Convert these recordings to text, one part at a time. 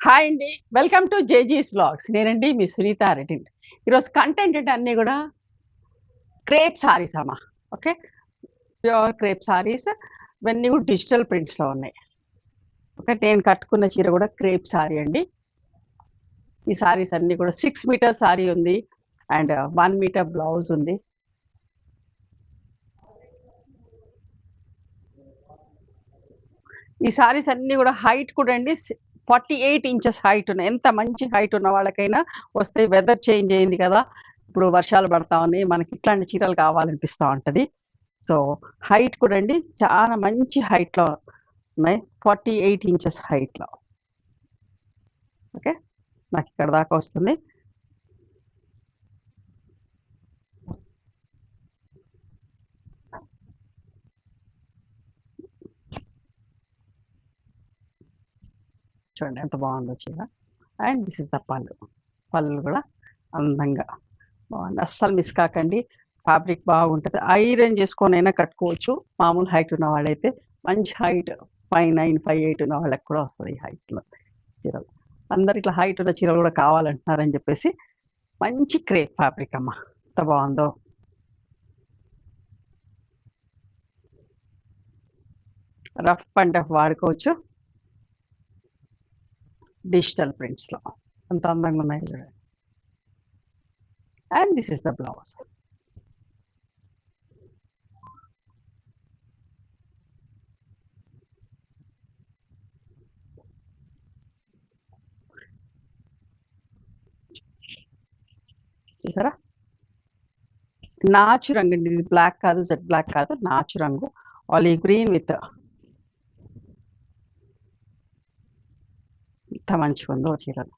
Hi అండి. Welcome to జేజీస్ blogs నేనండి మీ సునీత రెడ్డి ఈరోజు కంటెంట్ అంటే అన్నీ కూడా క్రేప్ సారీస్ అమ్మా. ఓకే? Pure crepe saris. ఇవన్నీ కూడా డిజిటల్ ప్రింట్స్లో ఉన్నాయి. ఓకే? నేను కట్టుకున్న చీర కూడా క్రేప్ సారీ అండి. ఈ సారీస్ అన్నీ కూడా సిక్స్ మీటర్ సారీ ఉంది. అండ్ వన్ మీటర్ బ్లౌజ్ ఉంది. ఈ సారీస్ అన్నీ కూడా హైట్ కూడా అండి ఫార్టీ ఎయిట్ ఇంచెస్ హైట్ ఉన్నాయి ఎంత మంచి హైట్ ఉన్న వాళ్ళకైనా వస్తే వెదర్ చేంజ్ అయింది కదా. ఇప్పుడు వర్షాలు పడతా ఉన్నాయి మనకి ఇట్లాంటి చీరలు కావాలనిపిస్తూ ఉంటుంది. సో హైట్ కూడా అండి చాలా మంచి హైట్లో ఉన్నాయి ఫార్టీ ఎయిట్ ఇంచెస్ హైట్లో ఓకే నాకు ఇక్కడ దాకా వస్తుంది. చూడండి ఎంత బాగుందో చీర. అండ్ దిస్ ఇస్ ద పళ్ళు. పళ్ళు కూడా అందంగా బాగుంది. అస్సలు మిస్ కాకండి. ఫ్యాబ్రిక్ బాగుంటుంది. ఐరన్ చేసుకొని అయినా కట్టుకోవచ్చు. మామూలు హైట్ ఉన్న వాళ్ళైతే మంచి height five nine five eight ఉన్న వాళ్ళకి కూడా వస్తుంది ఈ హైట్లో చీరలు. అందరు ఇట్లా హైట్ ఉన్న చీరలు కూడా కావాలంటున్నారని చెప్పేసి మంచి క్రేప్ ఫ్యాబ్రిక్ అమ్మ. ఎంత బాగుందో. రఫ్ అండ్ టఫ్ వాడుకోవచ్చు. డిజిటల్ ప్రింట్స్లో అంత అందంగా ఉన్నాయి చూడండి and this is the blouse చూసారా నాచు రంగు అండి ఇది బ్లాక్ కాదు జెడ్ బ్లాక్ కాదు నాచు రంగు ఆలివ్ గ్రీన్ విత్ ఎంత మంచిగా ఉందో చీరలు.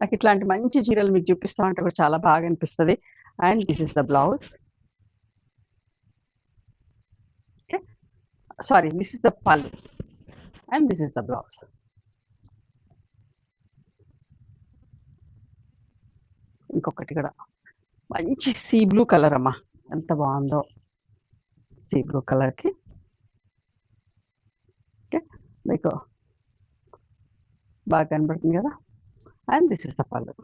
నాకు ఇట్లాంటి మంచి చీరలు మీకు చూపిస్తా ఉంటే కూడా చాలా బాగా అనిపిస్తుంది. And this is the blouse. Okay. Sari this is the pallu and this is the blouse. ఇంకొకటి కూడా. మంచి సీ బ్లూ కలర్ అమ్మా. ఎంత బాగుందో సీ బ్లూ కలర్కి. ఓకే. మీకు బాగా కనబడుతుంది కదా and this is the pallu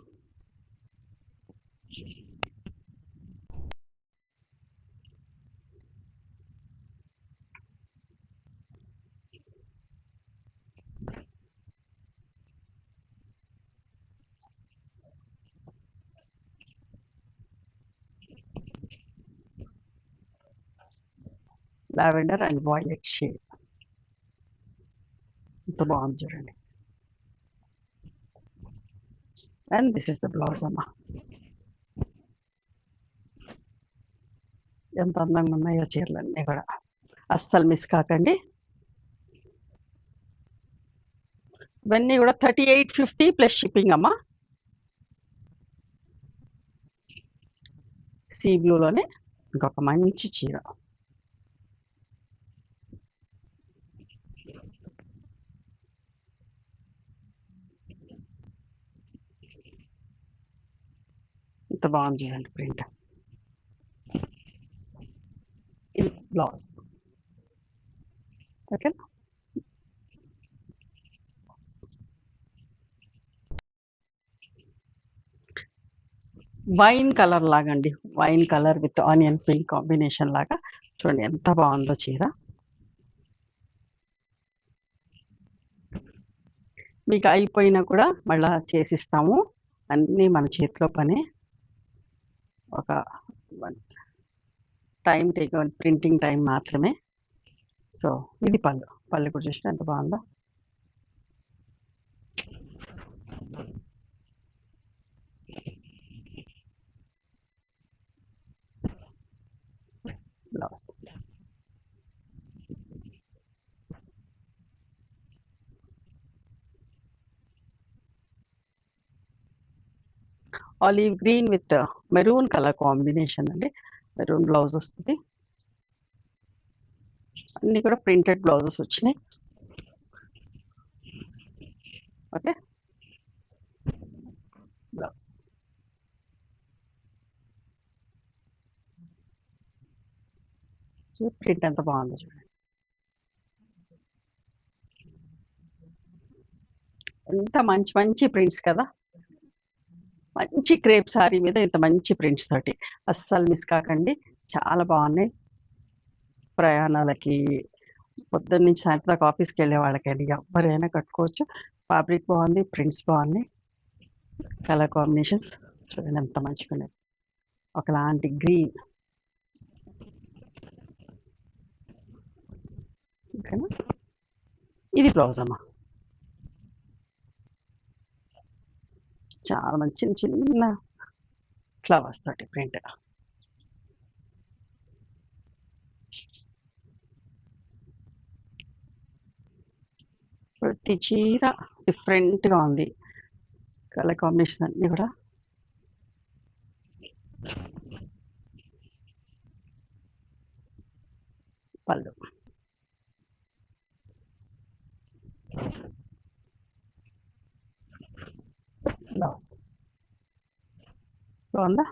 lavender and violet shade ఎంత బాగుంది చూడండి and this is the blouse అమ్మా ఎంత అందంగా ఉన్నాయో చీరలన్నీ కూడా అస్సలు మిస్ కాకండి ఇవన్నీ కూడా thirty eight fifty plus shipping అమ్మా సీ బ్లూలోనే ఇంకొక మంచి చీర ఇంత బాగుంది చూడండి ప్రింట్. ఇది బ్లౌజ్ ఓకే. వైన్ కలర్ లాగా అండి. Wine colour with onion pink combination లాగా. చూడండి ఎంత బాగుందో చీర. మీకు అయిపోయినా కూడా మళ్ళా చేసిస్తాము. అన్నీ మన చేతిలో పని. ఒక టైం టేక్ ప్రింటింగ్ టైం మాత్రమే. సో ఇది పళ్ళు. పళ్ళు కూడా చూసిన ఎంత బాగుందో. Blouse olive green with maroon colour combination అండి. మెరూన్ బ్లౌజ్ వస్తుంది. అన్నీ కూడా ప్రింటెడ్ బ్లౌజెస్ వచ్చినాయి. ఓకే. బ్లౌజ్. ప్రింట్ ఎంత బాగుందో చూడండి ఎంత మంచి మంచి ప్రింట్స్ కదా. మంచి క్రేప్ సారీ మీద ఇంత మంచి ప్రింట్స్ తోటి. అస్సలు మిస్ కాకండి. చాలా బాగున్నాయి. ప్రయాణాలకి పొద్దున్న నుంచి సాయంత్రం దాకా ఆఫీస్కి వెళ్ళే వాళ్ళకండి ఎవరైనా కట్టుకోవచ్చు. ఫ్యాబ్రిక్ బాగుంది ప్రింట్స్ బాగున్నాయి. కలర్ కాంబినేషన్స్ చూడండి ఎంత మంచిగా ఉన్నాయి. ఒకలాంటి గ్రీన్. ఓకేనా ఇది బ్లౌజ్ అమ్మా చాలా మంచి చిన్న చిన్న ఫ్లవర్స్ తోటి ప్రింట్ ప్రతి చీర డిఫరెంట్గా ఉంది. కలర్ కాంబినేషన్ అన్నీ కూడా. పళ్ళు. బ్లౌజ్ బాగుందా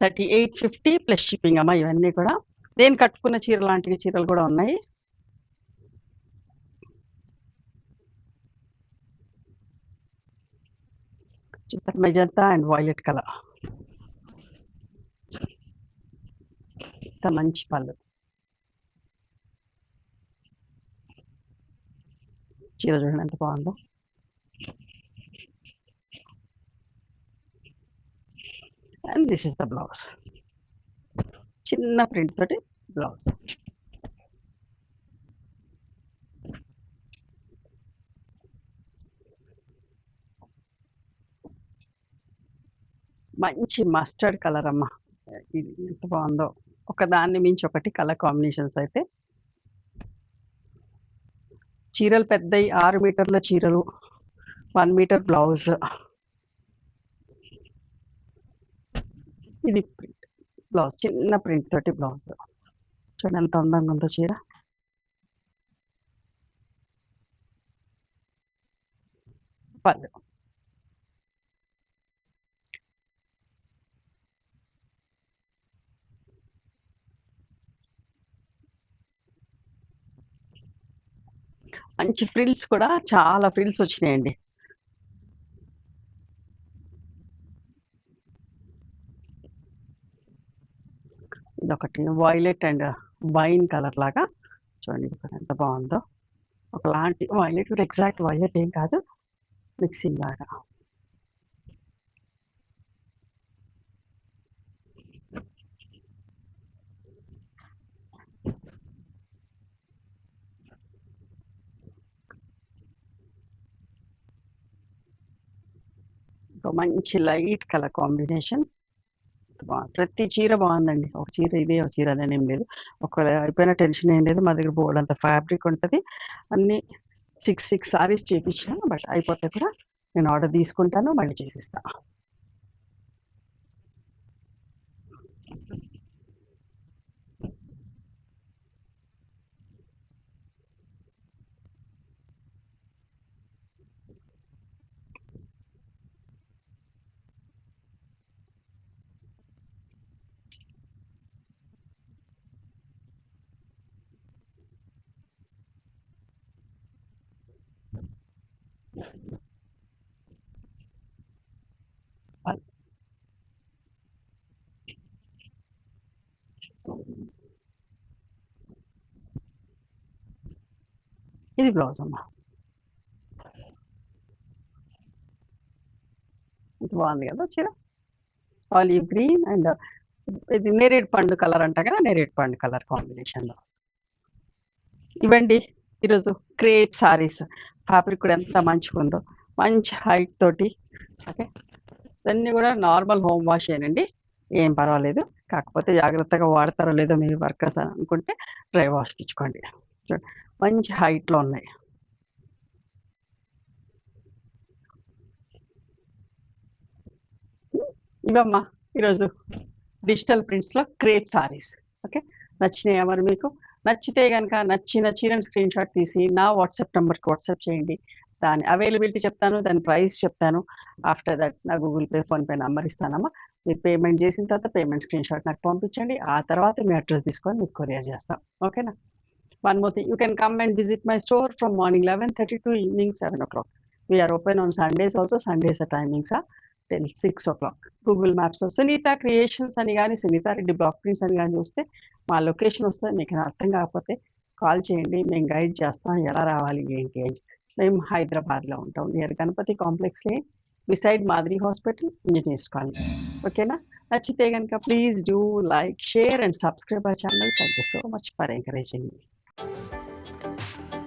thirty eight fifty plus shipping అమ్మా ఇవన్నీ కూడా. నేను కట్టుకున్న చీర లాంటి చీరలు కూడా ఉన్నాయి. చూసారు మెజంతా అండ్ వాయిలెట్ కలర్ ఎంత మంచి పళ్ళు. చీర చూడండి ఎంత బాగుందో. And this is the blouse చిన్న ప్రింట్ తోటి బ్లౌజ్ మంచి మస్టర్డ్ కలర్ అమ్మా. ఇది ఎంత బాగుందో. ఒక దాన్ని మించి ఒకటి కలర్ కాంబినేషన్స్ అయితే. చీరలు పెద్దవి ఆరు మీటర్ల చీరలు వన్ మీటర్ బ్లౌజ్. ఇది ప్రింట్ బ్లౌజ్ చిన్న ప్రింట్ తోటి బ్లౌజ్. చూడండి ఎంత అందంగా ఉందో చీర. పళ్ళు. మంచి ఫ్రిల్స్ కూడా చాలా ఫ్రిల్స్ వచ్చినాయండి. ఇదొకటి వైలెట్ అండ్ వైన్ కలర్ లాగా. చూడండి ఇది ఎంత బాగుందో. ఒకలాంటి వైలెట్ కూడా ఎగ్జాక్ట్ వైలెట్ ఏం కాదు. మిక్సింగ్ లాగా. ఒక మంచి లైట్ కలర్ కాంబినేషన్. ప్రతి చీర బాగుందండి. ఒక చీర ఇదే ఒక చీర అదే ఏం లేదు. ఒక అయిపోయిన టెన్షన్ ఏం లేదు. మా దగ్గర బోర్డు అంత ఫ్యాబ్రిక్ ఉంటుంది. అన్ని సిక్స్ సిక్స్ సారీస్ చేపించాను బట్ అయిపోతే కూడా నేను ఆర్డర్ తీసుకుంటాను. మళ్ళీ చేసిస్తాను ఇది బ్లౌజ్ ఇది బాగుంది కదా చీర? ఆలివ్ గ్రీన్ అండ్ ఇది నేరేడు పండు కలర్ అంట కదా నేరేడు పండు కలర్ కాంబినేషన్లో ఇవ్వండి ఈరోజు క్రేప్ సారీస్. ఫ్యాబ్రిక్ కూడా ఎంత మంచిగా ఉందో. మంచి హైట్ తోటి. ఓకే? ఇవన్నీ కూడా నార్మల్ హోమ్ వాష్ ఏనండి. ఏం పర్వాలేదు. కాకపోతే జాగ్రత్తగా వాడతారో లేదో మీ వర్కర్స్ అని అనుకుంటే డ్రై వాష్కి ఇచ్చుకోండి. చూడండి మంచి హైట్లో ఉన్నాయి. ఇవమ్మా ఈరోజు డిజిటల్ ప్రింట్స్లో క్రేప్ సారీస్ ఓకే నచ్చినాయా మరి మీకు? నచ్చితే కనుక నచ్చిన చీరని స్క్రీన్ షాట్ తీసి నా వాట్సాప్ నెంబర్కి వాట్సాప్ చేయండి. దాని అవైలబిలిటీ చెప్తాను దాని ప్రైస్ చెప్తాను. ఆఫ్టర్ దట్ నా గూగుల్ పే ఫోన్పే నెంబర్ ఇస్తానమ్మా. మీరు పేమెంట్ చేసిన తర్వాత పేమెంట్ స్క్రీన్ షాట్ నాకు పంపించండి. ఆ తర్వాత మీ అడ్రస్ తీసుకొని మీకు కొరియర్ చేస్తాం. ఓకేనా one more thing you can come and visit my store from morning eleven thirty to evening seven o'clock we're open on Sundays also Sundays timings ten six o'clock Google Maps Sunita creations అని కానీ Sunitha Reddy block prints అని కానీ చూస్తే మా location వస్తే మీకు అర్థం కాకపోతే కాల్ చేయండి మేము గైడ్ చేస్తాం ఎలా రావాలి ఏంటి అని మేము హైదరాబాద్లో ఉంటాం. నియర్ గణపతి కాంప్లెక్స్ బిసైడ్ మాదిరి హాస్పిటల్ ఇంజనీర్స్ కాలనీ ఓకేనా? నచ్చితే కనుక please do like share and subscribe our channel thank you so much for encouraging me Thank you.